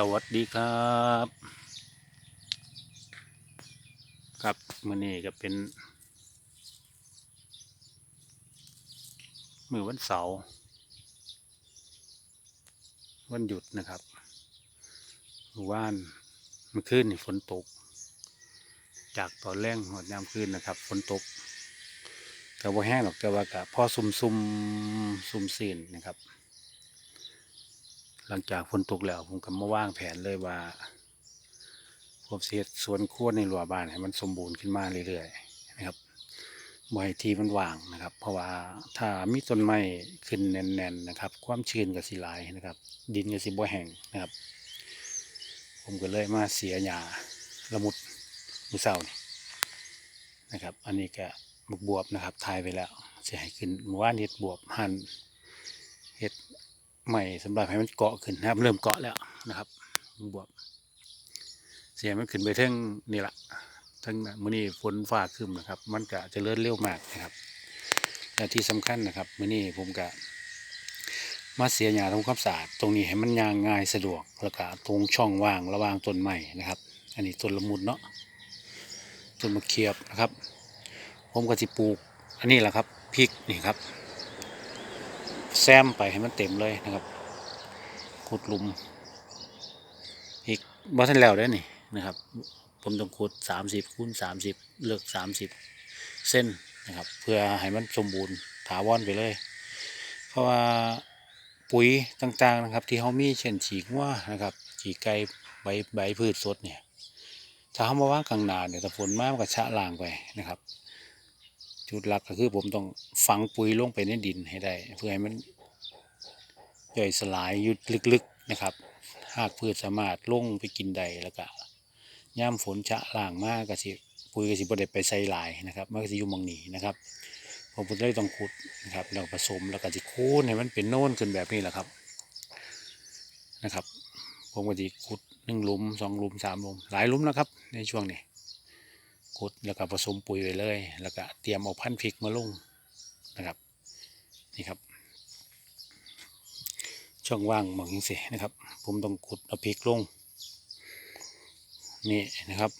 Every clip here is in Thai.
สวัสดีครับ ครับมื่อนี้ก็เป็น มือวันเสาร์วันหยุดนะครับมื่อว่านมื่อคืนนี่ฝนตก จากตอนแรงหอดยามคืนนะครับฝนตกแต่ว่าแห้งหรอกแต่ว่ากะพอซุ่มซุ่มๆซุ่มซีนนะครับ หลังจากฝนตกแล้วผมก็มาว่างแผนเลยว่าผมเสียสวนครัวในรั้วบ้านให้มันสมบูรณ์ขึ้นมาเรื่อยๆนะครับบ่ให้ที่มันว่างนะครับ เพราะว่าถ้ามีต้นไม้ขึ้นแน่นๆนะครับ ความชื้นก็สิหลายนะครับ ดินก็สิบ่แห้งนะครับ ผมก็เลยมาเสียหญ้าละมุดมือเศร้านี่นะครับ อันนี้ก็บุกบวบนะครับทายไปแล้วจะให้ขึ้นเมื่อวานเห็ดบวบหั่นเห็ด ใหม่สำหรับให้มันเกาะขึ้นนะครับ เริ่มเกาะแล้วนะครับบวบเสียมันขึ้นไปทั้งนี่แหละทั้งมื้อนี้ฝนฟ้าครึมนะครับ มันก็จะเลื่อนเร็วมากนะครับและที่สำคัญนะครับมื้อนี้ผมก็มาเสียหญ้าทำความสะอาดตรงนี้ให้มันยางง่ายสะดวกแล้วก็ตรงช่องว่างระหว่างต้นไม้นะครับ อันนี้ต้นละมุดเนาะต้นมะเขียบนะครับ ผมก็จะปลูก อันนี้แหละครับพริกนี่ครับ ซมไปให้มันเต็มเลยนะครับขุดหลุม อีกบ่ทันแล้วได้นี่นะครับ ผมต้องขุดสามสิบคูณสามสิบเลือกสามสิบเส้นนะครับ เพื่อให้มันสมบูรณ์ถาวรไปเลย เพราะว่าปุ๋ยต่างๆนะครับ ที่เขามีเช่นฉีกว่านะครับ ฉีกไก่ใบใบพืชสดเนี่ยถ้าเขามาว่างกลางนาเนี่ยถ้าฝนมากก็ชะล่างไปนะครับ จุดหลักก็คือผมต้องฝังปุ๋ยลงไปในดินให้ได้ เพื่อให้มัน ย่อยสลายยุดลึกๆนะครับ หากพืชสามารถลงไปกินได้แล้วก็ย่ามฝนชะล่างมากก็สิปุ๋ยก็สิบ่ได้ไปใส่หลายนะครับมันก็สิอยู่มองนี้นะครับผมก็เลยต้องขุดนะครับแล้วผสมแล้วก็สิคูนให้มันเป็นโน่นขึ้นแบบนี้แหละครับนะครับผมก็สิขุดหนึ่งหลุมสองหลุมสามหลุมหลายหลุมนะครับ ในช่วงนี้ขุดแล้วก็ผสมปุ๋ยไว้เลย แล้วก็เตรียมเอาพันธุ์พริกมาลงนะครับนี่ครับ ช่องว่างมองยิงสินะครับ ผมต้องขุดเอาพริกลง นี่นะครับ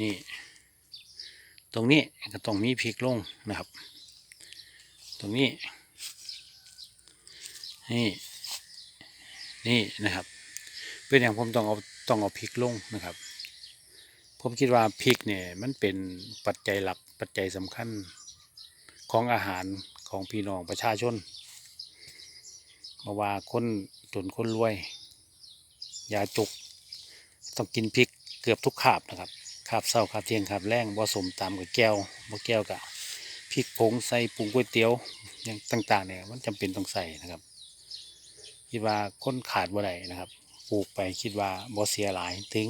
นี่ ตรงนี้ก็ต้องมีพริกลงนะครับ ตรงนี้ นี่ นี่นะครับ เป็นอย่างผมต้องเอาต้องเอาพริกลงนะครับ ผมคิดว่าพริกเนี่ยมันเป็นปัจจัยหลักปัจจัยสำคัญของอาหารของพี่น้องประชาชน มาว่าคนจนคนรวยยาจุก ต้องกินพริกเกือบทุกคาบนะครับคาบเศร้าคาบเที่ยงคาบแรงผสมตามกับแก้วบ่แก้วกับพริกผงใส่ปรุงก๋วยเตี๋ยวอย่างต่างๆเนี่ยมันจำเป็นต้องใส่นะครับ คิดว่าคนขาดบ่ได้นะครับปลูกไปคิดว่าบ่เสียหลายถึง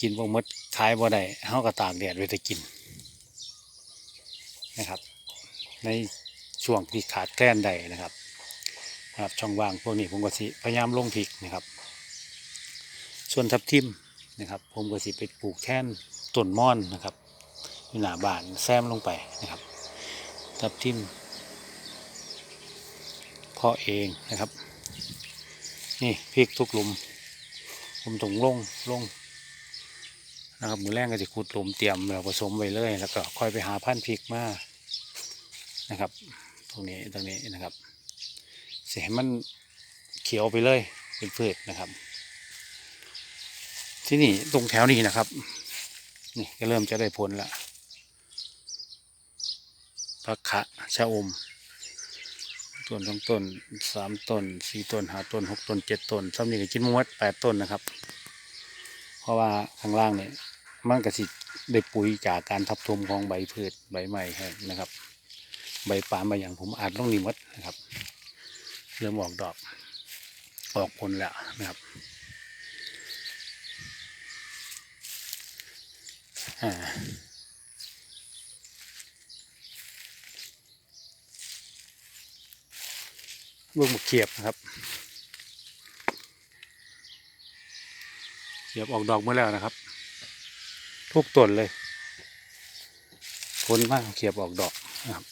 กินบ่มดขายบ่ได้เฮาก็ตากแดดไว้แต่กินนะครับ ในช่วงที่ขาดแคลนใดนะครับ นะครับช่องว่างพวกนี้ผมก็สิพยายามลงพริกนะครับ ส่วนทับทิมนะครับ ผมก็สิไปปลูกแท่นต้นม่อนนะครับอยู่หน้าบ้านแซมลงไปนะครับ ทับทิมเพาะเองนะครับ นี่พริกทุกหลุม ผมต้องลงลงนะครับมือแรกก็จะขุดหลุมเตรียมแล้วผสมไว้เลยแล้วก็ค่อยไปหาพันธุ์พริกมานะครับ ตรงนี้ตรงนี้นะครับ เสียให้มันเขียวไปเลยเป็นพืชนะครับ ที่นี่ตรงแถวนี้นะครับ นี่ก็เริ่มจะได้ผลละพักคะชะอมต้นสองต้นสามต้นสี่ต้นห้าต้นหกต้นเจ็ดต้นซ้ำนี่ก็กินหมดแปดต้นนะครับ เพราะว่าข้างล่างเนี่ยมันก็สิได้ปุ๋ยจากการทับถมของใบพืชใบไม้ให้นะครับ ใบป่ามใบอย่างผมอาจต้องนิมัดนะครับ เริ่มออกดอก ออกผลแล้วนะครับอ่าเบื้องบกเขียบนะครับ เขียบออกดอกเมื่อแล้วนะครับ ทุกต้นเลยผลมากเขียบออกดอกนะครับ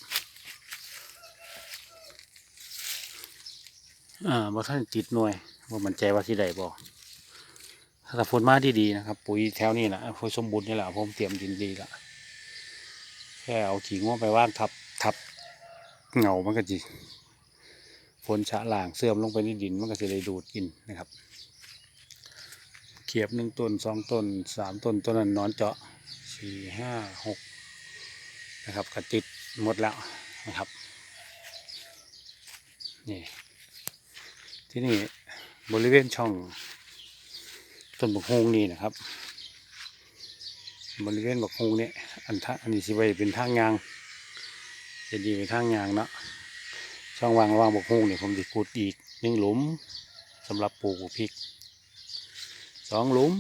อ่าบ่ท่านติดหน่วยบ่มั่นใจว่าสิได้บ่ถ้าฝนมาดีๆนะครับ ปุ๋ยแถวนี้แหละปุ๋ยสมบูรณ์นี่แหละผมเตรียมดินดีละแค่เอาขิงว่าไปว่างทับทับเงามันก็จีฝนชะล่างเสื่อมลงไปในดินมันก็จะได้ดูดกินนะครับ เขียบหนึ่งต้นสองต้นสามต้นต้นนั้นนอนเจาะสี่ห้าหกนะครับก็ติดหมดแล้วนะครับนี่ ที่นี่บริเวณช่องต้นบกฮงนี่นะครับ บริเวณบกฮงเนี่ยอันทะอันนี้สิไว้เป็นทางยางจะดีเป็นทางยางเนาะช่องวางระหว่างบกฮงเนี่ยผมจะขุดอีกหนึ่งหลุมสำหรับปลูกพริกสองหลุม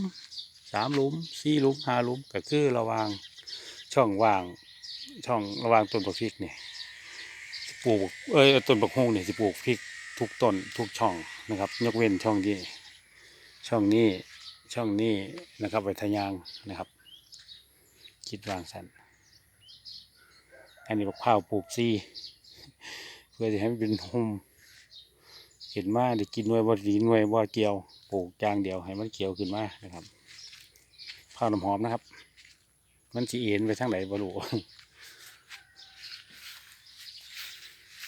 สามหลุมสี่หลุมห้าหลุมก็คือระหว่างช่องว่างช่องระหว่างต้นบักพริกเนี่ยปลูกเอ้ยต้นบกฮงเนี่ยจะปลูกพริก ทุกต้นทุกช่องนะครับ ยกเว้นช่องที่ช่องนี้ช่องนี้นะครับไว้ทะยางนะครับคิดวางสันอันนี้บักพร้าวปลูกซีเพื่อจะให้มันเป็นหุมเห็นมาได้กินหน่วยบ่ดีหน่วยบ่เกี่ยวปลูกจางเดียวให้มันเกี่ยวขึ้นมานะครับข้าวน้ำหอมนะครับ มันสีเอ็นไปทางไหนบ่รู้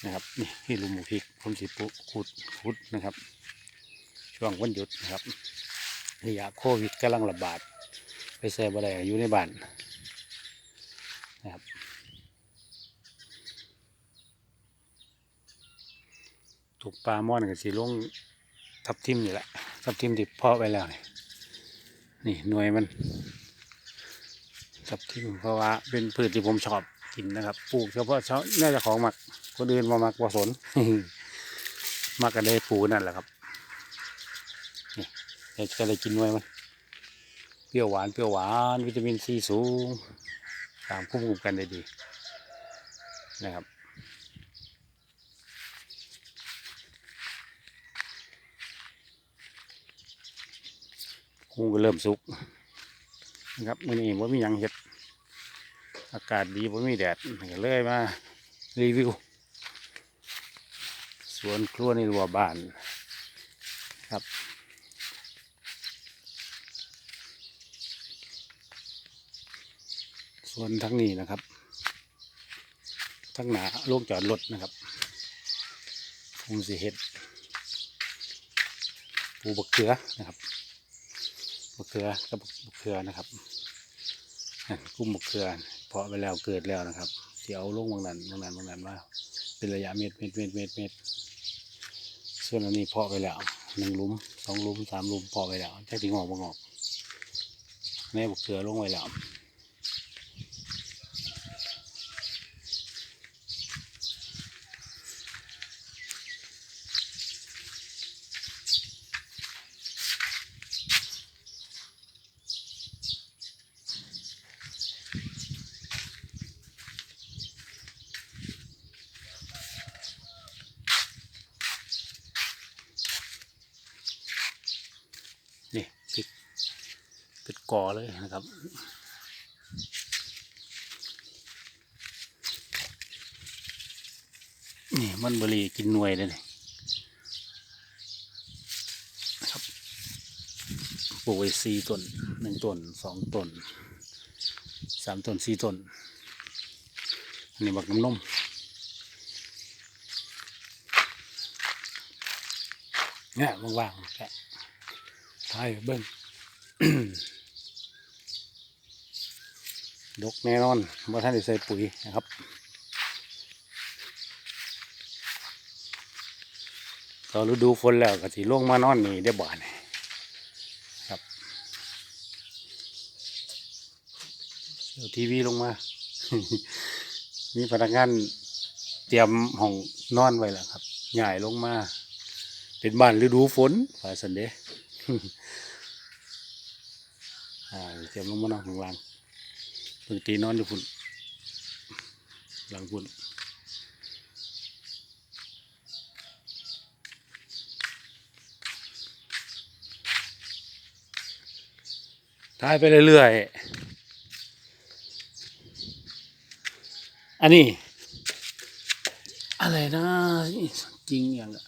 นะครับนี่ที่ลุมหมูพริกผมสิปุขุดขุดนะครับ ช่วงวันหยุดนะครับระยะโควิดกำลังระบาด ไปแซ่บอะไรอยู่ในบ้านนะครับถูกปลาม่อนกับสีลงทับทิมนี่แหละทับทิมที่เพาะไว้แล้วนี่นี่หน่วยมันทับทิมเพราะว่าเป็นพืชที่ผมชอบกินนะครับ ปลูกเฉพาะเฉพาะน่าจะของหมัก คนอื่นมามักว่าสนมักกันได้ปูนั่นแหละครับนี่เดี๋ยวจะได้กินไว้มัน เปรี้ยวหวานเปรี้ยวหวานวิตามินซีสูงตามควบคุมกันได้ดีนะครับคุงก็เริ่มสุกนะครับมื่อนี้ว่ามียังเห็ด อากาศดีว่ามีแดดก็เลยมารีวิว สวนครัวในรัวบ้านครับส่วนทั้งนี้นะครับ ทั้งหนาโลงจอดรถนะครับคงสิเห็ดปูบักเขือนะครับบักเขือกับบักเขือนะครับนั่กุ้มบักเขือเพาะไปแล้วเกิดแล้วนะครับเสียวลงบางนั้นบางนั้นบางนั้นว่า เป็นระยะเมตรเมตรเมตรเมตรเมตรส่วนอันนี้เพาะไปแล้วหนึ่งลุมสองลุมสามลุมเพาะไปแล้วแค่ถึงออกบางออกแม่บุกเกลือลงไปแล้ว กอเลยนะครับ นี่มันบรีกินหน่วยเลยนะครับปลูกไว้สี่ต้นหนึ่งต้นสองต้นสามต้นสี่ต้นอันนี้บักน้ำนมเนี่ยว่างๆแค่ถ่ายเบิ้ง ดกแน่นอนว่าท่านได้ใส่ปุ๋ยนะครับก็ฤดูฝนแล้วก็สิลงมานอนนี่ได้บ่เนี่ยครับเอาทีวีลงมา มีพนักงานเตรียมห้องนอนไว้แล้วครับใหญ่ลงมา เป็นบ้านฤดูฝนฝ่าสันเดอ่าเตรียมลงมานอนข้างล่าง ปกตินอนอยู่พุ่นหลังพุ่นถ่ายไปเรื่อยๆ อันนี้ อะไรนะจริงอย่างอะ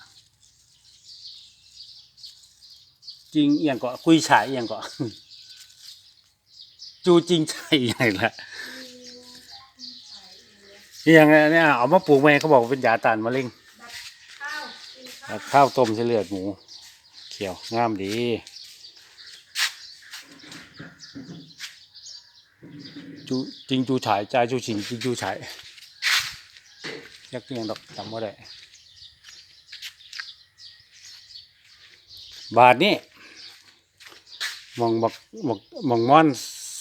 จริงเอียงก็คุยฉายเอียงก็ จูจริงใช่ใหญ่ละเอียงเนี่ยเอามาปลูกไว้เขาบอกเป็นยาต้านมะเร็งข้าวข้าวต้มเสลือดหมู เขียวงามดีจูจริงจูฉายใจจูชิงจริงจูฉายยักเอียงดอกจำว่าได้บาทนี้มองบักบักมองม่อน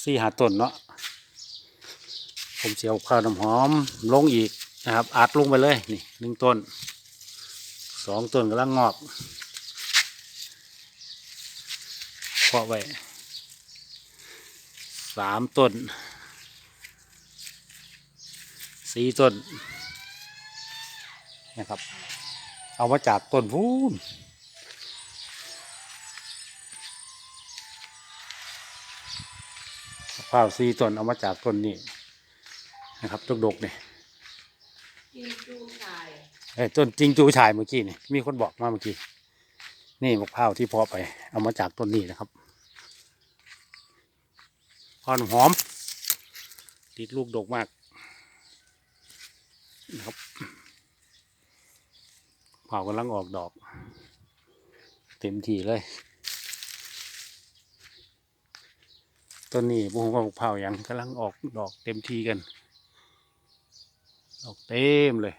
สี่หาต้นเนาะผมเสียวข้าวน้ำหอมลงอีกนะครับอัดลงไปเลยนี่หนึ่งต้นสองต้นกำลังงอกเพาะไว้สามต้นสี่ต้นนะครับ เอามาจากต้นพูน มะพร้าวสี่ต้นเอามาจากต้นนี้นะครับดกๆเนี่ยกินจูชายเอ้ยต้นจริงจูชายเมื่อกี้นี่มีคนบอกมาเมื่อกี้นี่มะพร้าวที่เพาะไป เอามาจากต้นนี้นะครับพอนหอม ติดลูกดกมากนะครับเผาวกำลังออกดอก เต็มทีเลย ต้นนี้บุ้งว่าเผาวยังกำลังออกดอกเต็มทีกัน ดอกเต็มเลย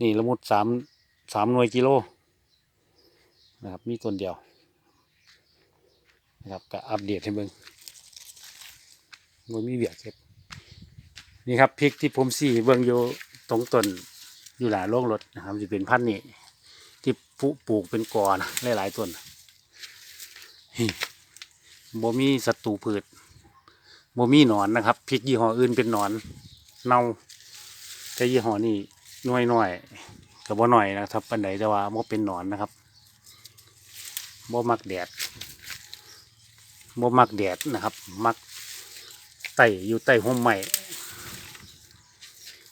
นี่ละมุดสามสามหน่วยกิโลนะครับ มีต้นเดียวนะครับก็อัปเดตให้เบิ่งมันมีเบียกเก็บนี่ครับพริกที่ผมสี่เบิ่งอยู่ตรงต้นอยู่หลายโรงรถนะครับจะเป็นพันธุ์นี่ที่ปลูกเป็นกอนะหลายๆต้น บ่มีศัตรูพืชบ่มีหนอนนะครับพริกยี่ห้ออื่นเป็นหนอนเน่าแต่ยี่ห้อนี่หน่วยหน่อยกับบ่หน่อยนะครับปันใดแต่ว่าบ่เป็นหนอนนะครับบ่มักแดดบ่มักแดดนะครับ มักไต่อยู่ใต้ห่มใหม่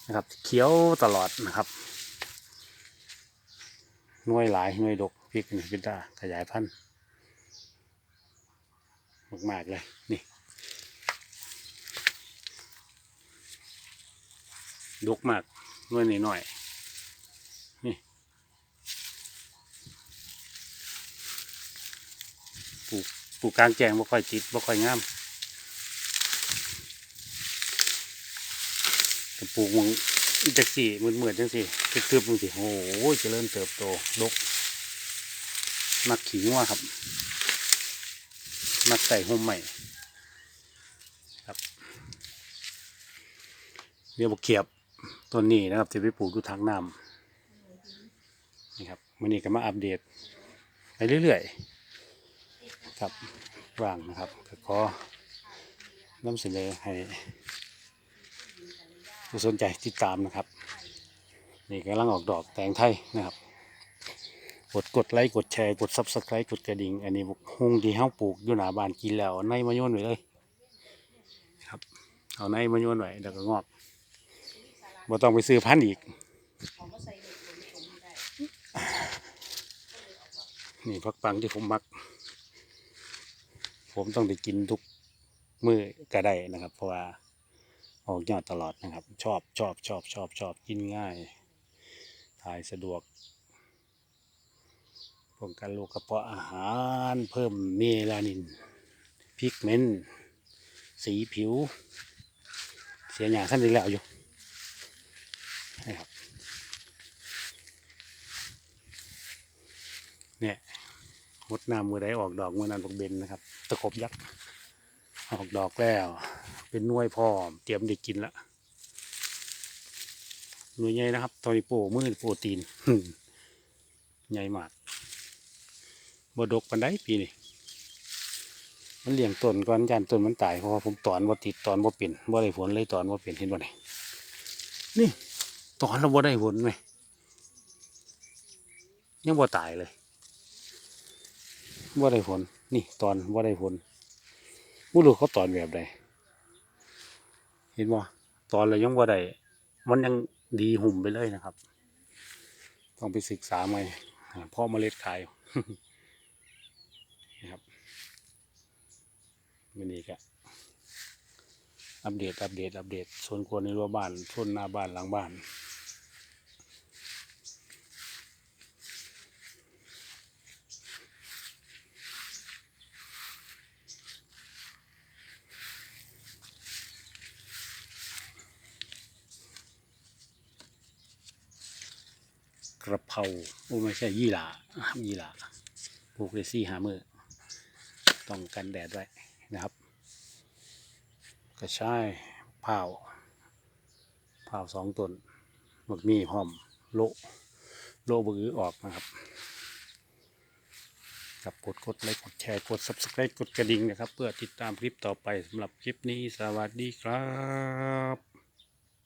นะครับเขียวตลอดนะครับน่วยหลายน่วยดกพริกเป็นตาขยายพันธุ์ มาก ๆ เลย นี่ดกมากน่วยนิดหน่อยนี่ปลูกปลูกกลางแจงบ่ค่อยติดบ่ค่อยงามปลูกมองจักสี่มืดมืดๆจังสี่ตึบๆจังสีโอ้โหเจริญเติบโตดกมักขิงว่าครับ มักใส่ห่มใหม่ครับเรียว่าเขียบต้นนี้นะครับจะไปปลูกอยู่ทางน้ำนี่ครับวันนี้ก็มาอัปเดตไปเรื่อยๆครับว่างนะครับก็ขอนำเสนอให้ผู้สนใจติดตามนะครับ นี่กำลังออกดอกแตงไทยนะครับ กดกดไลค์กดแชร์กดซับสไครต์กดกระดิ่ง อันนี้ฮงที่เฮาปลูกอยู่หน้าบ้านกินแล้วเอาในมาโยนไว้เลย ครับ เอาในมาโยนไว้แล้วก็งอกบ่ต้องไปซื้อพันธุ์อีกเขาก็ใส่เด็กคนชมได้นี่พักปังที่ผมมัก ผมต้องได้กินทุกมื้อก็ได้นะครับ เพราะว่าออกยอดตลอดนะครับ ชอบชอบชอบชอบชอบกินง่าย ถ่ายสะดวก ป้องกันโรคกระเพาะอาหารเพิ่มเมลานินพิกเมนต์สีผิว เสียอย่างท่านอีกแล้วอยู่นะครับเนี่ยมดน้ำมือใดออกดอกมือนั้นบอกเบนนะครับ ตะขบยักษ์ออกดอกแล้ว เป็นน่วยพร้อม เตรียมได้กินละหน่วยใหญ่นะครับตอนนี้โปมือโปรตีนใหญ่มาก บดกปันได้ปีนี้มันเลี้ยงต้นก่อนยานต้นมันตายเพราะว่าผมตอนว่าติดตอนว่าเปลี่ยนว่าได้ผลเลยตอนว่าเปลี่ยนเห็นบ่นี่นี่ตอนเราบ่ได้ผลไหมยังบ่ตายเลยว่าได้ผลนี่ตอนว่าได้ผลผู้รู้เขาตอนแบบใดเห็นบ่ตอนเรายังว่าได้มันยังดีหุ่มไปเลยนะครับ ต้องไปศึกษาใหม่หอ่าพ่อเมล็ดขาย นะครับ วันนี้ก็อัปเดต อัปเดต อัปเดตส่วนควรในรั้วบ้านส่วนหน้าบ้านหลังบ้านกระเพราโอ้ไม่ใช่ยี่หร่ายี่หร่าปลูกเลยซี่หามือต้องกันแดดไว้ นะครับ กระชายเผาเผาสองต้นหมกมีพร้อมโลโลบือออกนะครับกับกดกดไลค์กดแชร์กด subscribe กดกระดิ่งนะครับ เพื่อติดตามคลิปต่อไปสำหรับคลิปนี้สวัสดีครับ